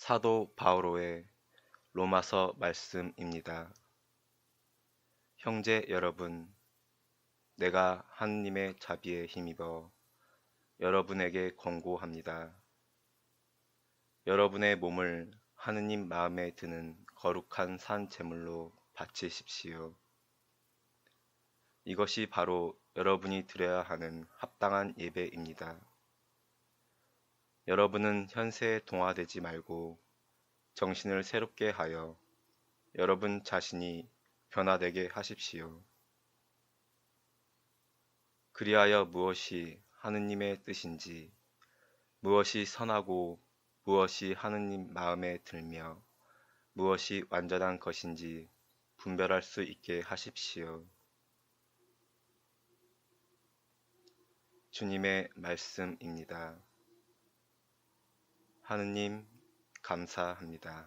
사도 바오로의 로마서 말씀입니다. 형제 여러분, 내가 하느님의 자비에 힘입어 여러분에게 권고합니다. 여러분의 몸을 하느님 마음에 드는 거룩한 산 제물로 바치십시오. 이것이 바로 여러분이 드려야 하는 합당한 예배입니다. 여러분은 현세에 동화되지 말고 정신을 새롭게 하여 여러분 자신이 변화되게 하십시오. 그리하여 무엇이 하느님의 뜻인지, 무엇이 선하고 무엇이 하느님 마음에 들며 무엇이 완전한 것인지 분별할 수 있게 하십시오. 주님의 말씀입니다. 하느님, 감사합니다.